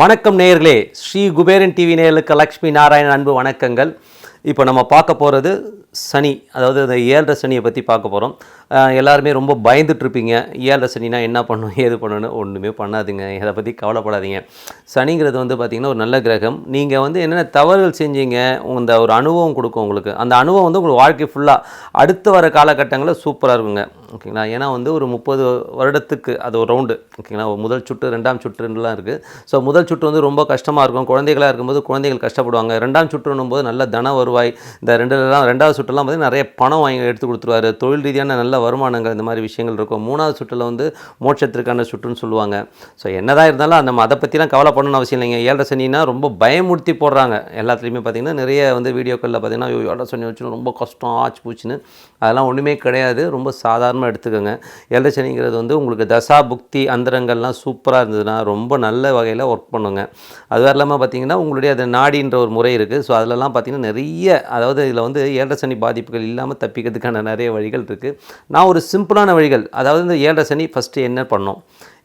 வணக்கம் நேயர்களே. ஸ்ரீ குபேரன் டிவி நேயர்களுக்கு லக்ஷ்மி நாராயணன் அன்பு வணக்கங்கள். இப்போ நம்ம பார்க்க போகிறது சனி அதாவது இந்த ஏழரை சனியை பற்றி பார்க்க போகிறோம் எல்லாருமே ரொம்ப பயந்துட்டுருப்பீங்க ஏழரை சனினா என்ன பண்ணணும் ஏது பண்ணணும் ஒன்றுமே பண்ணாதுங்க. இதை பற்றி கவலைப்படாதீங்க. சனிங்கிறது வந்து பார்த்திங்கன்னா ஒரு நல்ல கிரகம். நீங்கள் வந்து என்னென்ன தவறுகள் செஞ்சீங்க இந்த ஒரு அனுபவம் கொடுக்கும் உங்களுக்கு. அந்த அனுபவம் வந்து உங்களுக்கு வாழ்க்கை ஃபுல்லாக அடுத்து வர காலகட்டங்களில் சூப்பராக இருக்குங்க. ஓகேங்களா? ஏன்னா வந்து ஒரு முப்பது வருடத்துக்கு அது ஒரு ரவுண்டு ஓகேங்களா? ஒரு முதல் சுற்று ரெண்டாம் சுற்றுலாம் இருக்குது ஸோ முதல் சுற்று வந்து ரொம்ப கஷ்டமாக இருக்கும். குழந்தைகளாக இருக்கும்போது குழந்தைகள் கஷ்டப்படுவாங்க. ரெண்டாம் சுற்றுன்னும் போது நல்ல தன வருவாய். இந்த ரெண்டுலாம் ரெண்டாவது சுற்று சுற்றுலாம் பார்த்தீங்கன்னா நிறைய பணம் வாங்கி எடுத்து கொடுத்துருவாரு. தொழில் ரீதியான நல்ல வருமானங்கள் இந்த மாதிரி விஷயங்கள் இருக்கும். மூணாவது சுற்றில் வந்து மோட்சத்திற்கான சுற்றுன்னு சொல்லுவாங்க. ஸோ என்னதான் இருந்தாலும் நம்ம அதை பற்றிலாம் கவலை பண்ணணும்னு அவசியம் இல்லைங்க. ஏழரை சனினா ரொம்ப பயமுறுத்தி போடுறாங்க. எல்லாத்துலேயுமே பார்த்தீங்கன்னா நிறைய வந்து வீடியோக்களில் பார்த்தீங்கன்னா ஐயோ, ஏழரை சனி வச்சு ரொம்ப கஷ்டம் ஆச்சு பூச்சின்னு. அதெல்லாம் ஒன்றுமே கிடையாது. ரொம்ப சாதாரணமாக எடுத்துக்கோங்க. ஏழரை சனிங்கிறது வந்து உங்களுக்கு தசா புக்தி அந்தரங்கள்லாம் சூப்பராக இருந்ததுன்னா ரொம்ப நல்ல வகையில் ஒர்க் பண்ணுங்க. அது வேறு இல்லாமல் பார்த்தீங்கன்னா உங்களுடைய அது நாடின்ற ஒரு முறை இருக்குது ஸோ அதிலலாம் பார்த்தீங்கன்னா நிறைய அதாவது இதில் வந்து ஏழரை சனி பாதிப்புகள் இல்லாமல் தப்பிக்கிறதுக்கான நிறைய வழிகள் இருக்குது நான் ஒரு சிம்பிளான வழிகள் அதாவது இந்த ஏழரை சனி ஃபஸ்ட்டு என்ன பண்ணோம்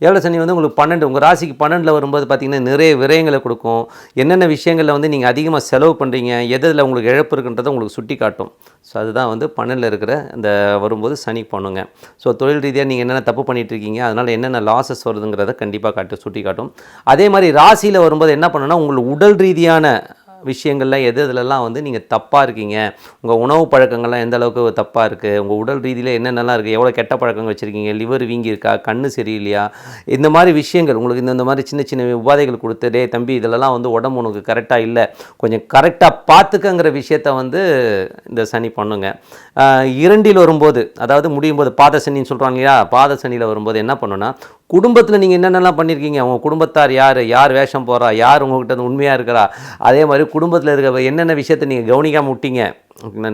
ஏழரை சனி வந்து உங்களுக்கு பன்னெண்டு உங்கள் ராசிக்கு பன்னெண்டில் வரும்போது பார்த்திங்கன்னா நிறைய விரயங்களை கொடுக்கும். என்னென்ன விஷயங்களில் வந்து நீங்கள் அதிகமாக செலவு பண்ணுறீங்க எதில் உங்களுக்கு இழப்பு இருக்குன்றதை உங்களுக்கு சுட்டி காட்டும். ஸோ அதுதான் வந்து பன்னெண்டில் இருக்கிற இந்த வரும்போது சனி பண்ணுங்க. ஸோ தொழில் ரீதியாக நீங்கள் என்னென்ன தப்பு பண்ணிகிட்டு இருக்கீங்க அதனால் என்னென்ன லாசஸ் வருதுங்கிறத கண்டிப்பாக காட்டு சுட்டி காட்டும். அதே மாதிரி ராசியில் வரும்போது என்ன பண்ணுன்னா உங்களுக்கு உடல் ரீதியான விஷயங்கள்லாம் எது இதிலலாம் வந்து நீங்கள் தப்பாக இருக்கீங்க? உங்கள் உணவு பழக்கங்கள்லாம் எந்த அளவுக்கு தப்பாக இருக்குது உங்கள் உடல் ரீதியில் என்னென்னலாம் இருக்குது எவ்வளோ கெட்ட பழக்கங்கள் வச்சுருக்கீங்க? லிவர் வீங்கி இருக்கா கண்ணு சரியில்லையா? இந்த மாதிரி விஷயங்கள் உங்களுக்கு இந்த மாதிரி சின்ன சின்ன உபாதைகள் கொடுத்து டே தம்பி இதிலலாம் வந்து உடம்பு உனக்கு கரெக்டாக இல்லை. கொஞ்சம் கரெக்டாக பார்த்துக்கங்கிற விஷயத்த வந்து இந்த சனி பண்ணுங்க. இரண்டில் வரும்போது அதாவது முடியும் போது பாத சனின்னு சொல்கிறாங்க இல்லையா? பாத சனியில் வரும்போது என்ன பண்ணுன்னா குடும்பத்தில் நீங்கள் என்னென்னலாம் பண்ணியிருக்கீங்க உங்கள் குடும்பத்தார் யார்? யார் வேஷம் போகிறா யார் உங்கள்கிட்ட உண்மையாக இருக்கிறா? அதே மாதிரி குடும்பத்தில் இருக்கிற என்னென்ன விஷயத்தை நீங்கள் கவனிக்காமல் விட்டீங்க?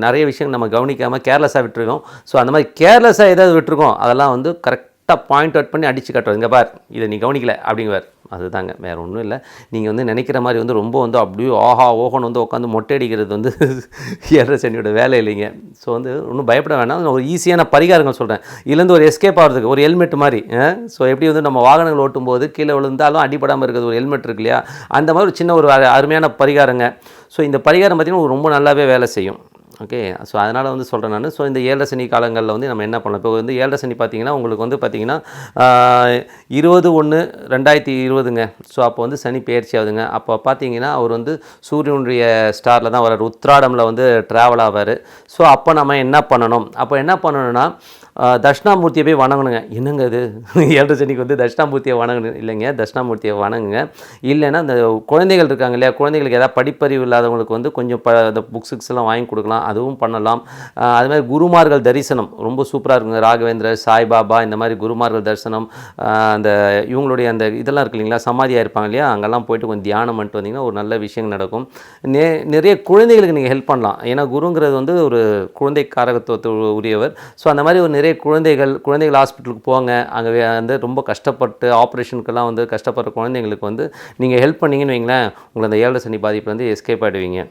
நிறைய விஷயங்கள் நம்ம கவனிக்காமல் கேர்லெஸ்ஸாக விட்டுருக்கோம். ஸோ அந்த மாதிரி கேர்லெஸ்ஸாக ஏதாவது விட்டுருக்கோம். அதெல்லாம் வந்து கரெக்ட் கரெக்டாக பாயிண்ட் அவுட் பண்ணி அடித்து காட்டுறது இங்கே பார் இதை நீ கவனிக்கல அப்படிங்குவார். அதுதாங்க வேறு ஒன்றும் இல்லை. நீங்கள் வந்து நினைக்கிற மாதிரி வந்து ரொம்ப வந்து அப்படியே ஆஹா ஓஹோன்னு வந்து உட்காந்து மொட்டை அடிக்கிறது வந்து ஏழரை சனியோட வேலை இல்லைங்க. ஸோ வந்து ஒன்றும் பயப்பட வேணாம். நான் ஒரு ஈஸியான பரிகாரங்கள் சொல்கிறேன் இதுலேருந்து ஒரு எஸ்கேப் ஆகிறதுக்கு ஒரு ஹெல்மெட் மாதிரி ஸோ எப்படி வந்து நம்ம வாகனங்கள் ஓட்டும் போது கீழே விழுந்தாலும் அடிப்படாமல் இருக்கிறது ஒரு ஹெல்மெட் இருக்கு இல்லையா? அந்த மாதிரி ஒரு சின்ன ஒரு அருமையான பரிகாரங்க. ஸோ இந்த பரிகாரம் பார்த்திங்கன்னா ரொம்ப நல்லாவே வேலை செய்யும். ஓகே. ஸோ அதனால் வந்து சொல்கிறேன் நான். ஸோ இந்த ஏழரை சனி காலங்களில் வந்து நம்ம என்ன பண்ணலாம்? இப்போ வந்து ஏழரை சனி பார்த்தீங்கன்னா உங்களுக்கு வந்து பார்த்தீங்கன்னா இருபது ஒன்று ரெண்டாயிரத்தி இருபதுங்க. ஸோ அப்போ வந்து சனி பயிற்சி ஆகுதுங்க. அப்போ பார்த்தீங்கன்னா அவர் வந்து சூரியனுடைய ஸ்டாரில் தான் வர்றார். உத்ராடமில் வந்து ட்ராவல் ஆவார். ஸோ அப்போ நம்ம என்ன பண்ணணும்? அப்போ என்ன பண்ணணும்னா தட்சிணாமூர்த்தியை போய் வணங்கணுங்க. என்னங்க இது? ஏழரை சனிக்கு வந்து தட்சிணாமூர்த்தியை வணங்கணும். இல்லைங்க தட்சிணாமூர்த்தியை வணங்குங்க. இல்லைன்னா அந்த குழந்தைகள் இருக்காங்க இல்லையா குழந்தைகளுக்கு ஏதாவது படிப்பறிவு இல்லாதவங்களுக்கு வந்து கொஞ்சம் ப இந்த புக்ஸ் எல்லாம் வாங்கி கொடுக்கலாம் அதுவும் பண்ணலாம். அது மாதிரி குருமார்கள் தரிசனம் ரொம்ப சூப்பராக இருக்குங்க. ராகவேந்திரர் சாய்பாபா இந்த மாதிரி குருமார்கள் தரிசனம் அந்த இவங்களுடைய அந்த இதெல்லாம் இருக்கு இல்லைங்களா சமாதியாக இருப்பாங்க இல்லையா அங்கெல்லாம் போயிட்டு கொஞ்சம் தியானம் பண்ணிட்டு வந்தீங்கன்னா ஒரு நல்ல விஷயம் நடக்கும். நே நிறைய குழந்தைகளுக்கு நீங்கள் ஹெல்ப் பண்ணலாம். ஏன்னா குருங்கிறது வந்து ஒரு குழந்தை காரகத்துவத்து உரியவர். ஸோ அந்த மாதிரி ஒரு நிறைய குழந்தைகள் குழந்தைகள் ஹாஸ்பிட்டலுக்கு போங்க அங்கே வந்து ரொம்ப கஷ்டப்பட்டு ஆப்ரேஷனுக்கெல்லாம் வந்து கஷ்டப்படுற குழந்தைங்களுக்கு வந்து நீங்கள் ஹெல்ப் பண்ணீங்கன்னு வைங்களேன் உங்களை அந்த ஏழரை சனி பாதிப்புலேருந்து எஸ்கேப் ஆகிடுவீங்க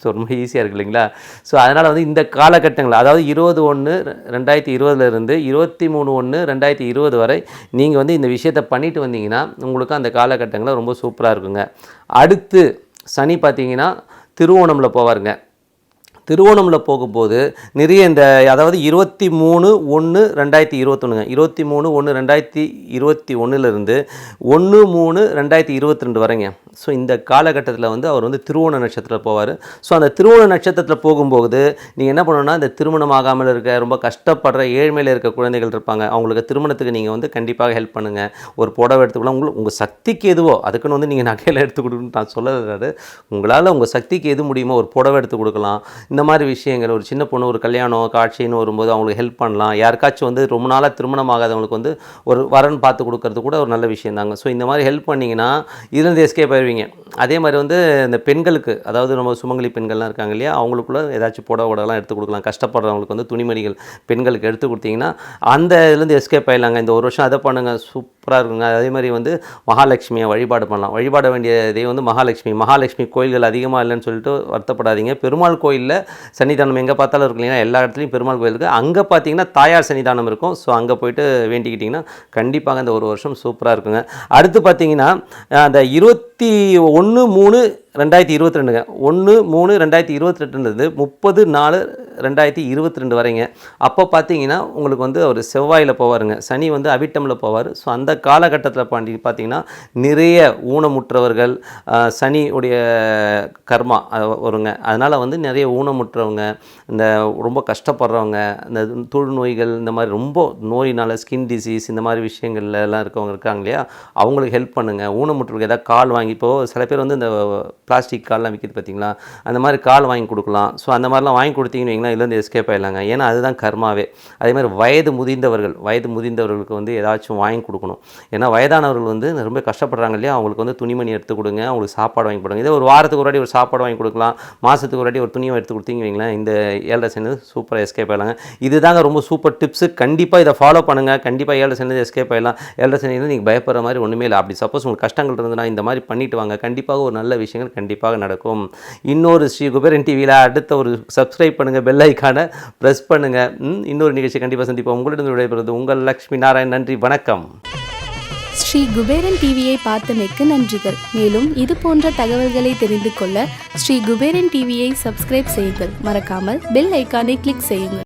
ஸோ ரொம்ப ஈஸியாக இருக்கு இல்லைங்களா? ஸோ அதனால் வந்து இந்த காலகட்டங்கள் அதாவது இருபது ஒன்று ரெண்டாயிரத்தி இருபதுலேருந்து இருபத்தி மூணு ஒன்று ரெண்டாயிரத்தி இருபது வரை நீங்கள் வந்து இந்த விஷயத்தை பண்ணிட்டு வந்தீங்கன்னா உங்களுக்கு அந்த காலகட்டங்களில் ரொம்ப சூப்பராக இருக்குங்க. அடுத்து சனி பார்த்தீங்கன்னா திருவோணமில் போவாருங்க. திருவோணமில் போகும்போது நிறைய இந்த அதாவது இருபத்தி மூணு ஒன்று ரெண்டாயிரத்தி இருபத்தொன்னுங்க. இருபத்தி மூணு ஒன்று ரெண்டாயிரத்தி இருபத்தி ஒன்றுலேருந்து ஒன்று மூணு ரெண்டாயிரத்தி இருபத்தி ரெண்டு வரைங்க. ஸோ இந்த காலகட்டத்தில் வந்து அவர் வந்து திருவோண நட்சத்திரத்தில் போவார். ஸோ அந்த திருவோண நட்சத்திரத்தில் போகும்போது நீங்கள் என்ன பண்ணணும்னா இந்த திருமணம் ஆகாமல் இருக்க ரொம்ப கஷ்டப்படுற ஏழ்மையில் இருக்க குழந்தைகள் இருப்பாங்க. அவங்களுக்கு திருமணத்துக்கு நீங்கள் வந்து கண்டிப்பாக ஹெல்ப் பண்ணுங்கள் ஒரு புடவை எடுத்துக்கலாம் உங்களுக்கு உங்கள் சக்திக்கு எதுவோ அதுக்குன்னு வந்து நீங்கள் நகையில் எடுத்து கொடுக்கணும்னு நான் சொல்லலாரு உங்களால் உங்கள் சக்திக்கு எது முடியுமோ ஒரு புடவை எடுத்து கொடுக்கலாம். இந்த மாதிரி விஷயங்கள் ஒரு சின்ன பொண்ணு ஒரு கல்யாணம் காட்சின்னு வரும்போது அவங்களுக்கு ஹெல்ப் பண்ணலாம். யாருக்காச்சும் வந்து ரொம்ப நாளாக திருமணம் ஆகாதவங்களுக்கு வந்து ஒரு வரன் பார்த்து கொடுக்கறது கூட ஒரு நல்ல விஷயம் தாங்க ஸோ இந்த மாதிரி ஹெல்ப் பண்ணிங்கன்னா இதுலேருந்து எஸ்கேப் ஆயிடுவீங்க அதே மாதிரி வந்து இந்த பெண்களுக்கு அதாவது நம்ம சுமங்கலி பெண்கள்லாம் இருக்காங்க இல்லையா அவங்களுக்குள்ள ஏதாச்சும் புடவை உடலாம் எடுத்து கொடுக்கலாம். கஷ்டப்படுறவங்களுக்கு வந்து துணிமணிகள் பெண்களுக்கு எடுத்து கொடுத்தீங்கன்னா அந்த இதுலேருந்து எஸ்கேப் ஆயிடலாங்க. இந்த ஒரு வருஷம் அதை பண்ணுங்கள் சூப் சூப்பராக இருக்குங்க. அதே மாதிரி வந்து மகாலட்சுமியை வழிபாடு பண்ணலாம். வழிபாட வேண்டிய தெய்வம் வந்து மகாலட்சுமி. மகாலட்சுமி கோயில்கள் அதிகமாக இல்லைன்னு சொல்லிட்டு வருத்தப்படாதீங்க. பெருமாள் கோயிலில் சன்னிதானம் எங்கே பார்த்தாலும் இருக்கு இல்லைங்களா? எல்லா இடத்துலையும் பெருமாள் கோயில் இருக்குது அங்கே பார்த்தீங்கன்னா தாயார் சன்னிதானம் இருக்கும். ஸோ அங்கே போயிட்டு வேண்டிக்கிட்டிங்கன்னா கண்டிப்பாக இந்த ஒரு வருஷம் சூப்பராக இருக்குங்க. அடுத்து பார்த்தீங்கன்னா அந்த இருபத்தி ஒன்று மூணு ரெண்டாயிரத்தி இருபத்தி ரெண்டுங்க. ஒன்று மூணு ரெண்டாயிரத்தி இருபத்தி ரெண்டுன்றது முப்பது நாலு ரெண்டாயிரத்தி இருபத்தி ரெண்டு வரைங்க. அப்போ பார்த்தீங்கன்னா உங்களுக்கு வந்து அவர் செவ்வாயில் போவாருங்க. சனி வந்து அவிட்டமில் போவார். ஸோ அந்த காலகட்டத்தில் பாண்டி பார்த்தீங்கன்னா நிறைய ஊனமுற்றவர்கள் சனியுடைய சனி உடைய கர்மா வருங்க. அதனால் வந்து நிறைய ஊனமுற்றவங்க இந்த ரொம்ப கஷ்டப்படுறவங்க இந்த தொழு நோய்கள் இந்த மாதிரி ரொம்ப நோயினால் ஸ்கின் டிசீஸ் இந்த மாதிரி விஷயங்கள்லாம் இருக்கவங்க இருக்காங்க இல்லையா? அவங்களுக்கு ஹெல்ப் பண்ணுங்கள் ஊனமுற்றவங்களுக்கு ஏதாவது கால் வாங்கி இப்போ சில பேர் வந்து இந்த பிளாஸ்டிக் கால்லாம் விற்கிது பார்த்தீங்களா? அந்த மாதிரி கால் வாங்கி கொடுக்கலாம். ஸோ அந்த மாதிரிலாம் வாங்கி கொடுத்தீங்கன்னு வைங்களா இதுலேருந்து எஸ்கேப் ஆகிடலாங்க ஏன்னா அதுதான் கர்மாவே. அதே மாதிரி வயது முதிர்ந்தவர்கள் வயது முதிர்ந்தவர்களுக்கு வந்து ஏதாச்சும் வாங்கி கொடுக்கணும். ஏன்னா வயதானவர்கள் வந்து ரொம்ப கஷ்டப்படுறாங்க இல்லையா? அவங்களுக்கு வந்து துணிமணி எடுத்து கொடுங்க அவங்களுக்கு சாப்பாடு வாங்கி கொடுங்க இதே ஒரு வாரத்துக்கு ஒரு வாட்டி ஒரு சாப்பாடு வாங்கி கொடுக்கலாம். மாதத்துக்கு ஒரு வாட்டி ஒரு துணியை எடுத்து கொடுத்தீங்க வைங்களேன் இந்த ஏழரை சேர்ந்து சூப்பராக எஸ்கேப் ஆயிடலாங்க. இதுதாங்க ரொம்ப சூப்பர் டிப்ஸு கண்டிப்பாக இதை ஃபாலோ பண்ணுங்கள் கண்டிப்பாக ஏழரை சேர்ந்து எஸ்கேப் ஆயிடலாம். ஏழரை சேர்ந்து நீங்கள் பயப்படுற மாதிரி ஒன்றுமே இல்லை. அப்படி சப்போஸ் உங்களுக்கு கஷ்டங்கள் இருந்ததுன்னா இந்த மாதிரி பண்ணிட்டு வாங்க. கண்டிப்பாக ஒரு நல்ல விஷயங்கள் கண்டிப்பாக நடக்கும். இன்னொரு ஸ்ரீ குபேரன் டிவியில் அடுத்த ஒரு சப்ஸ்கிரைப் பண்ணுங்கள் பெல் ஐக்கானை ப்ரெஸ் பண்ணுங்கள் ம், இன்னொரு நிகழ்ச்சி கண்டிப்பாக சந்திப்போம். உங்களிடம் விடைபெறுவது உங்கள் லக்ஷ்மி நாராயண். நன்றி வணக்கம். ஸ்ரீ குபேரன் டிவியை பார்த்தமைக்கு நன்றிகள். மேலும் இது போன்ற தகவல்களை தெரிந்து கொள்ள ஸ்ரீ குபேரன் டிவியை சப்ஸ்கிரைப் செய்யுங்கள். மறக்காமல் பெல் ஐக்கானை கிளிக் செய்யுங்கள்.